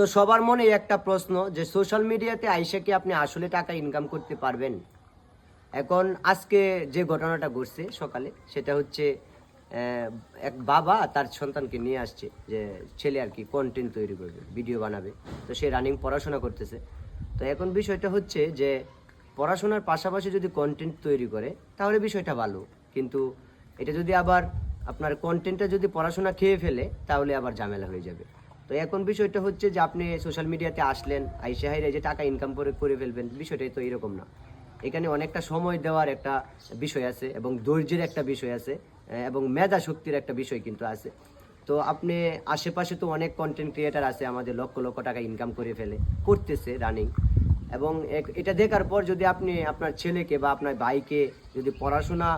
তো সবার মনে একটা প্রশ্ন যে সোশ্যাল মিডিয়াতে আইসা কি আপনি আসলে টাকা ইনকাম করতে পারবেন? এখন আজকে যে ঘটনাটা ঘটছে সকালে, সেটা হচ্ছে এক বাবা তার সন্তানকে নিয়ে আসছে যে ছেলে আর কি কন্টেন্ট তৈরি করবে ভিডিও বানাবে। তো সে রানিং পড়াশোনা করতেছে। তো এখন বিষয়টা হচ্ছে যে পড়াশোনার পাশাপাশি যদি কন্টেন্ট তৈরি করে, তাহলে বিষয়টা ভালো। কিন্তু এটা যদি আবার আপনার কন্টেন্টটা যদি পড়াশোনা খেয়ে ফেলে, তাহলে আবার ঝামেলা হয়ে যাবে। তো এখন বিষয়টা হচ্ছে যে আপনি সোশ্যাল মিডিয়াতে আসলেন, আইসে হাইরে যে টাকা ইনকাম করে করে ফেলবেন, বিষয়টাই তো এরকম না। এখানে অনেকটা সময় দেওয়ার একটা বিষয় আছে এবং ধৈর্যের একটা বিষয় আছে এবং মেধা শক্তির একটা বিষয় কিন্তু আছে। তো আপনি আশেপাশে তো অনেক কন্টেন্ট ক্রিয়েটার আছে আমাদের লক্ষ লক্ষ টাকা ইনকাম করে ফেলে, করতেছে রানিং এবং এটা দেখার পর যদি আপনি আপনার ছেলেকে বা আপনার ভাইকে যদি পড়াশোনা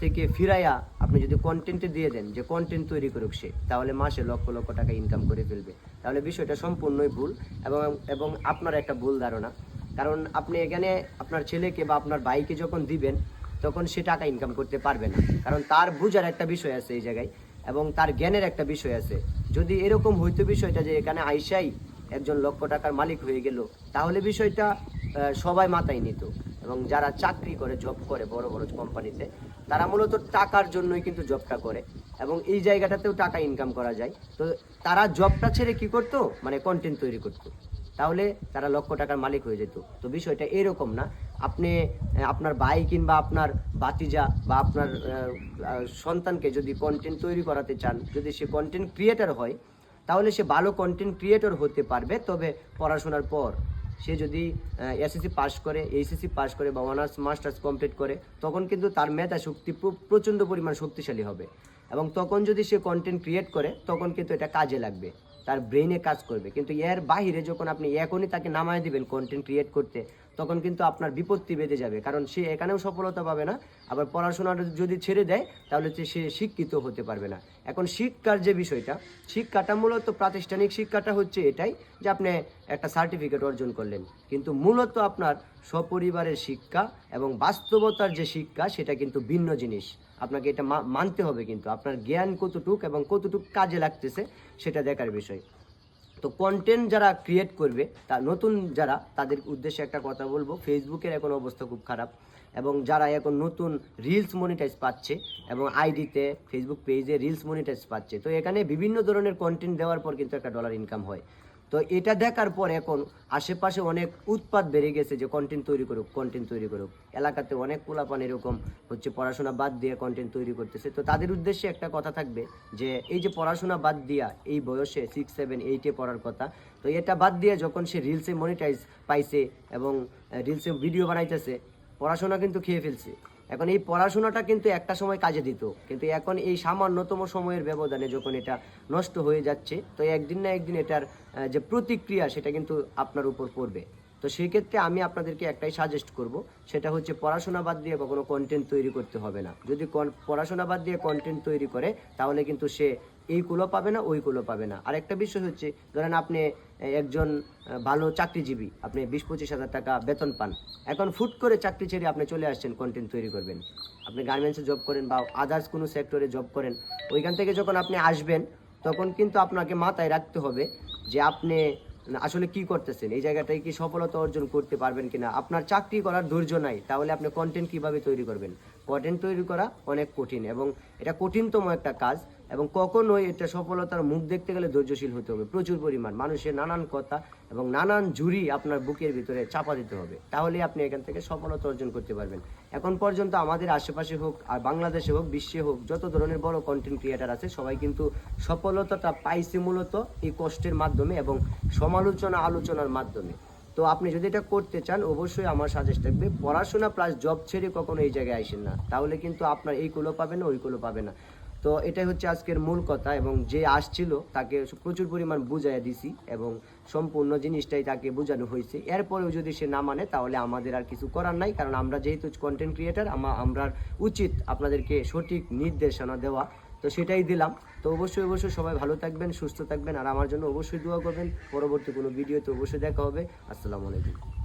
থেকে ফিরাইয়া আপনি যদি কন্টেন্টে দিয়ে দেন, যে কন্টেন্ট তৈরি করুক সে, তাহলে মাসে লক্ষ লক্ষ টাকা ইনকাম করে ফেলবে। তাহলে বিষয়টা সম্পূর্ণই ভুল এবং এবং আপনার একটা ভুল ধারণা। কারণ আপনি এখানে আপনার ছেলেকে বা আপনার ভাইকে যখন দিবেন, তখন সে টাকা ইনকাম করতে পারবে না। কারণ তার বুঝার একটা বিষয় আছে এই জায়গায় এবং তার জ্ঞানের একটা বিষয় আছে। যদি এরকম হইতো বিষয়টা যে এখানে আইসাই একজন লক্ষ টাকার মালিক হয়ে গেল, তাহলে বিষয়টা সবাই মাথায় নিত। এবং যারা চাকরি করে জব করে বড় বড় কোম্পানিতে তারা মূলত টাকার জন্যই কিন্তু জবটা করে। এবং এই জায়গাটাতেও টাকা ইনকাম করা যায়। তো তারা জবটা ছেড়ে কি করতো? মানে কন্টেন্ট তৈরি করতো। তাহলে তারা লক্ষ টাকার মালিক হয়ে যেত। তো বিষয়টা এরকম না। আপনি আপনার ভাই কিংবা আপনার বাতিজা বা আপনার সন্তানকে যদি কন্টেন্ট তৈরি করাতে চান, যদি সে কন্টেন্ট ক্রিয়েটার হয় তাহলে সে ভালো কন্টেন্ট ক্রিয়েটর হতে পারবে, তবে পড়াশোনার পর সে যদি এসএসসি পাস করে এইচএসসি পাস করে বা অনার্স মাস্টার্স কমপ্লিট করে, তখন কিন্তু তার মেধা শক্তি প্রচণ্ড পরিমাণ শক্তিশালী হবে। এবং তখন যদি সে কন্টেন্ট ক্রিয়েট করে, তখন কিন্তু এটা কাজে লাগবে। তার ব্রেইনে কাজ করবে। কিন্তু এর বাহিরে যখন আপনি এখনই তাকে নামায় দিবেন কন্টেন্ট ক্রিয়েট করতে, তখন কিন্তু আপনার বিপত্তি বেঁধে যাবে। কারণ সে এখানেও সফলতা পাবে না, আবার পড়াশোনাটা যদি ছেড়ে দেয়, তাহলে সে শিক্ষিত হতে পারবে না। এখন শিক্ষার যে বিষয়টা, শিক্ষাটা মূলত প্রাতিষ্ঠানিক শিক্ষাটা হচ্ছে এটাই যে আপনি একটা সার্টিফিকেট অর্জন করলেন। কিন্তু মূলত আপনার সপরিবারের শিক্ষা এবং বাস্তবতার যে শিক্ষা, সেটা কিন্তু ভিন্ন জিনিস। আপনাকে এটা মানতে হবে কিন্তু। আপনার জ্ঞান কতটুক এবং কতটুক কাজে লাগতেছে সেটা দেখার বিষয়। তো কন্টেন্ট যারা ক্রিয়েট করবে, তা নতুন যারা, তাদের উদ্দেশ্যে একটা কথা বলব। ফেসবুকের এখন অবস্থা খুব খারাপ এবং যারা এখন নতুন রিলস মনিটাইজ পাচ্ছে এবং আইডিতে ফেসবুক পেজে রিলস মনিটাইজ পাচ্ছে, তো এখানে বিভিন্ন ধরনের কন্টেন্ট দেওয়ার পর কিন্তু একটা ডলার ইনকাম হয়। তো এটা দেখার পর এখন আশেপাশে অনেক উৎপাত বেড়ে গেছে যে কন্টেন্ট তৈরি করুক কন্টেন্ট তৈরি করুক। এলাকাতে অনেক পোলাপান এরকম হচ্ছে পড়াশোনা বাদ দিয়ে কন্টেন্ট তৈরি করতেছে। তো তাদের উদ্দেশ্যে একটা কথা থাকবে যে এই যে পড়াশোনা বাদ দিয়া এই বয়সে সিক্স সেভেন এইটে পড়ার কথা, তো এটা বাদ দিয়ে যখন সে রিলসে মনিটাইজ পাইছে এবং রিলসে ভিডিও বানাইতেছে, পড়াশোনা কিন্তু খেয়ে ফেলছে। এখন এই পড়াশোনাটা কিন্তু একটা সময় কাজে দিত। কিন্তু এখন এই সামান্যতম সময়ের ব্যবধানে যখন এটা নষ্ট হয়ে যাচ্ছে, তো একদিন না একদিন এটার যে প্রতিক্রিয়া সেটা কিন্তু আপনার উপর পড়বে। তো সেই ক্ষেত্রে আমি আপনাদেরকে একটাই সাজেস্ট করব, সেটা হচ্ছে পড়াশোনা বাদ দিয়ে কখনো কন্টেন্ট তৈরি করতে হবে না। যদি পড়াশোনা বাদ দিয়ে কন্টেন্ট তৈরি করে, তাহলে কিন্তু সে এইগুলো পাবে না, ওইগুলো পাবে না। আর একটা বিষয় হচ্ছে, ধরেন আপনি একজন ভালো চাকরিজীবী, আপনি বিশ পঁচিশ হাজার টাকা বেতন পান। এখন ফুট করে চাকরি ছেড়ে আপনি চলে আসছেন কন্টেন্ট তৈরি করবেন। আপনি গার্মেন্টসে জব করেন বা আদার্স কোনো সেক্টরে জব করেন, ওইখান থেকে যখন আপনি আসবেন, তখন কিন্তু আপনাকে মাথায় রাখতে হবে যে আপনি আসলে কি করতেছেন? এই জায়গাটায় কি সফলতা অর্জন করতে পারবেন কিনা? আপনার চাকরি করার ধৈর্য নাই, তাহলে আপনি কন্টেন্ট কীভাবে তৈরি করবেন? কন্টেন্ট তৈরি করা অনেক কঠিন এবং এটা কঠিনতম একটা কাজ এবং কখনোই এটা সফলতার মুখ দেখতে গেলে ধৈর্যশীল হতে হবে। প্রচুর পরিমাণ মানুষের নানান কথা এবং নানান জুরি আপনার বুকের ভিতরে চাপা দিতে হবে। তাহলে আপনি এখান থেকে সফলতা অর্জন করতে পারবেন। এখন পর্যন্ত আমাদের আশেপাশে হোক আর বাংলাদেশে হোক, বিশ্বে হোক, যত ধরনের বড় কন্টেন্ট ক্রিয়েটার আছে, সবাই কিন্তু সফলতাটা পাইছে মূলত এই কষ্টের মাধ্যমে এবং সমালোচনা আলোচনার মাধ্যমে। তো আপনি যদি এটা করতে চান, অবশ্যই আমার সাজেস্ট থাকবে, পড়াশোনা প্লাস জব ছেড়ে কখনো এই জায়গায় আসেন না। তাহলে কিন্তু আপনার এইগুলো পাবে না ওইগুলো পাবে না। তো এটাই হচ্ছে আজকের মূল কথা এবং যে আসছিল তাকে প্রচুর পরিমাণ বুঝাইয়া দিছি এবং সম্পূর্ণ জিনিসটাই তাকে বোঝানো হয়েছে। এরপরেও যদি সে না মানে তাহলে আমাদের আর কিছু করার নাই, কারণ আমরা যেহেতু কন্টেন্ট ক্রিয়েটার আমরা উচিত আপনাদেরকে সঠিক নির্দেশনা দেওয়া। তো সেটাই দিলাম। তো অবশ্যই অবশ্যই সবাই ভালো থাকবেন, সুস্থ থাকবেন, আর আমার জন্য অবশ্যই দোয়া করবেন। পরবর্তী কোনো ভিডিওতে অবশ্যই দেখা হবে। আসসালামু আলাইকুম।